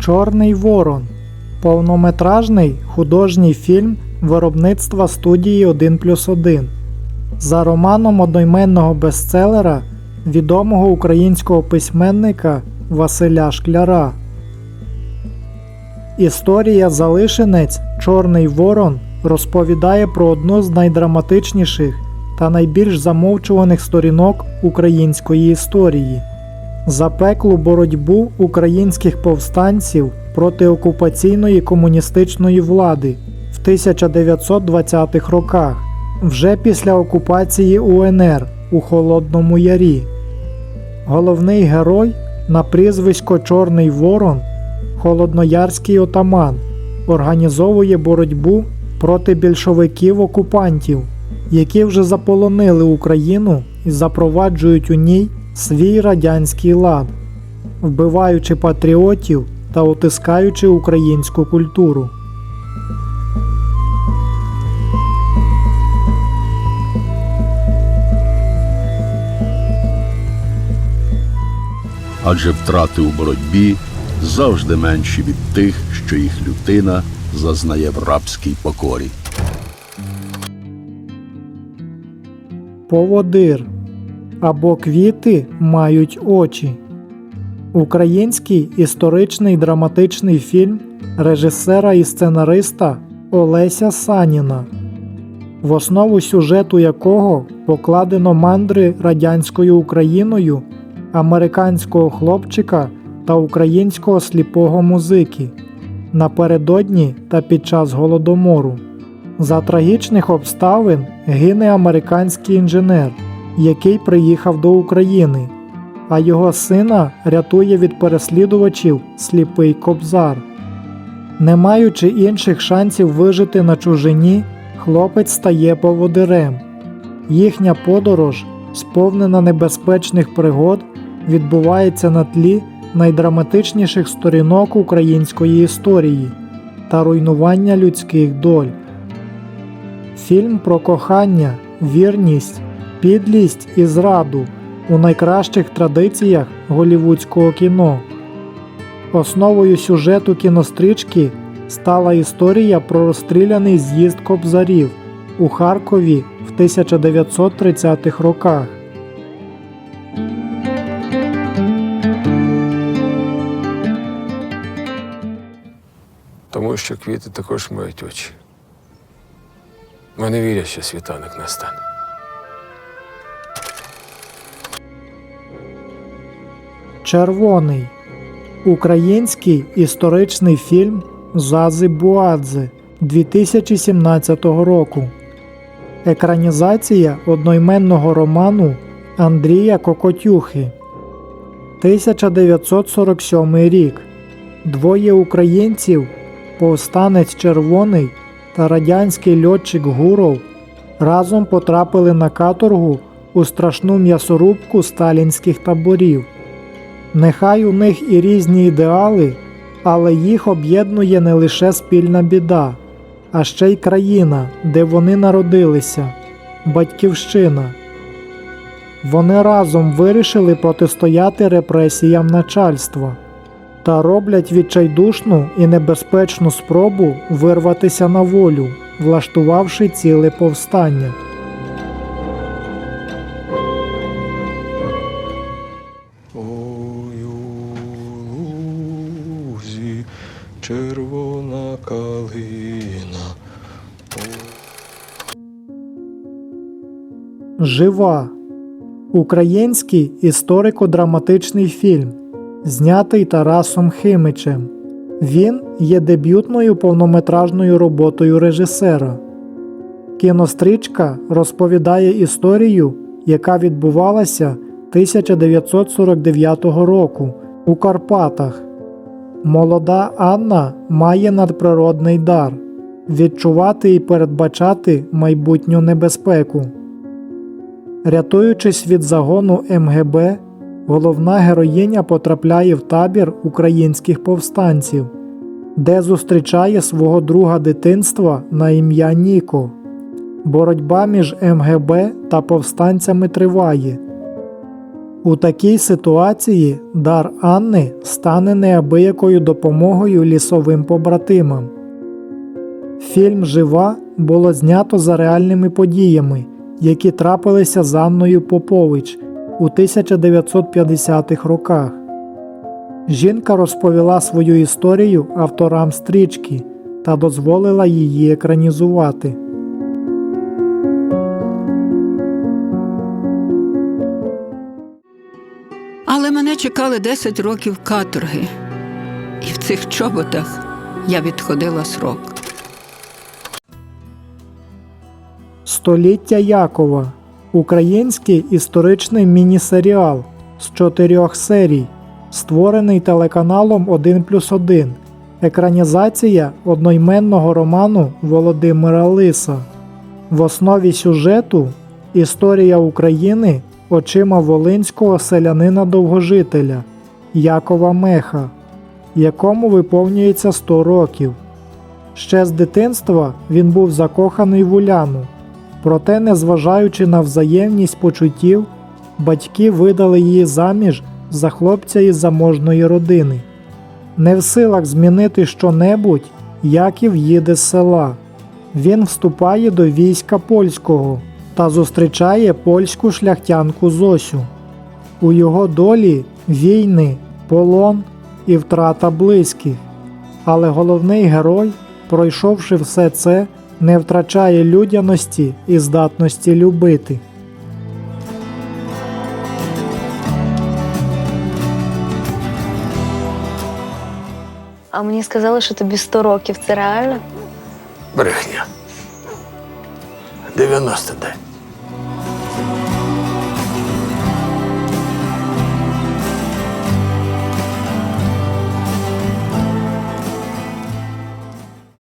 Чорний Ворон повнометражний художній фільм виробництва студії 1 плюс 1 за романом одноіменного бестселера відомого українського письменника Василя Шкляра. Історія Залишинець Чорний Ворон розповідає про одну з найдраматичніших та найбільш замовчуваних сторінок української історії запеклу боротьбу українських повстанців проти окупаційної комуністичної влади в 1920-х роках, вже після окупації УНР у Холодному Ярі. Головний герой на прізвисько Чорний Ворон, холодноярський отаман, організовує боротьбу проти більшовиків-окупантів, які вже заполонили Україну і запроваджують у ній свій радянський лад, вбиваючи патріотів та утискаючи українську культуру. адже втрати у боротьбі завжди менші від тих, що їх людина зазнає в рабській покорі. Поводир або квіти мають очі. Український історичний драматичний фільм режисера і сценариста Олеся Саніна, в основу сюжету якого покладено мандри радянською Україною, американського хлопчика та українського сліпого музики напередодні та під час голодомору. За трагічних обставин гине американський інженер, який приїхав до України, а його сина рятує від переслідувачів сліпий кобзар. Не маючи інших шансів вижити на чужині, хлопець стає поводирем. Їхня подорож, сповнена небезпечних пригод, відбувається на тлі найдраматичніших сторінок української історії та руйнування людських доль. Фільм про кохання, вірність, підлість і зраду у найкращих традиціях голівудського кіно. Основою сюжету кінострічки стала історія про розстріляний з'їзд кобзарів у Харкові в 1930-х роках. Тому що квіти також мають очі. Вони вірять, що світанок настане. Червоний український історичний фільм Зази Буадзе 2017 року. Екранізація одноіменного роману Андрія Кокотюхи. 1947 рік. Двоє українців, повстанець Червоний та радянський льотчик Гуров разом потрапили на каторгу у страшну м'ясорубку сталінських таборів. Нехай у них і різні ідеали, але їх об'єднує не лише спільна біда, а ще й країна, де вони народилися батьківщина. Вони разом вирішили протистояти репресіям начальства та роблять відчайдушну і небезпечну спробу вирватися на волю, влаштувавши ціле повстання. Жива український історико-драматичний фільм, знятий Тарасом Химичем. Він є дебютною повнометражною роботою режисера. Кінострічка розповідає історію, яка відбувалася 1949 року у Карпатах. Молода Анна має надприродний дар відчувати і передбачати майбутню небезпеку. Рятуючись від загону МГБ, головна героїня потрапляє в табір українських повстанців, де зустрічає свого друга дитинства на ім'я Ніко. Боротьба між МГБ та повстанцями триває. У такій ситуації дар Анни стане неабиякою допомогою лісовим побратимам. Фільм Жива було знято за реальними подіями, які трапилися з Анною Попович у 1950-х роках. Жінка розповіла свою історію авторам стрічки та дозволила її екранізувати. Але мене чекали 10 років каторги, і в цих чоботах я відходила срок. Століття Якова український історичний міні-серіал з чотирьох серій, створений телеканалом 1 плюс 1, екранізація одноіменного роману Володимира Лиса. В основі сюжету історія України очима волинського селянина довгожителя Якова Меха, якому виповнюється 100 років. Ще з дитинства він був закоханий в Уляну, проте, незважаючи на взаємність почуттів, батьки видали її заміж за хлопця із заможної родини. Не в силах змінити щонебудь, Яків їде з села. Він вступає до війська польського та зустрічає польську шляхтянку Зосю. У його долі війни, полон і втрата близьких. Але головний герой, пройшовши все це, не втрачає людяності і здатності любити. А мені сказали, що тобі 100 років. Це реально? Брехня. 99.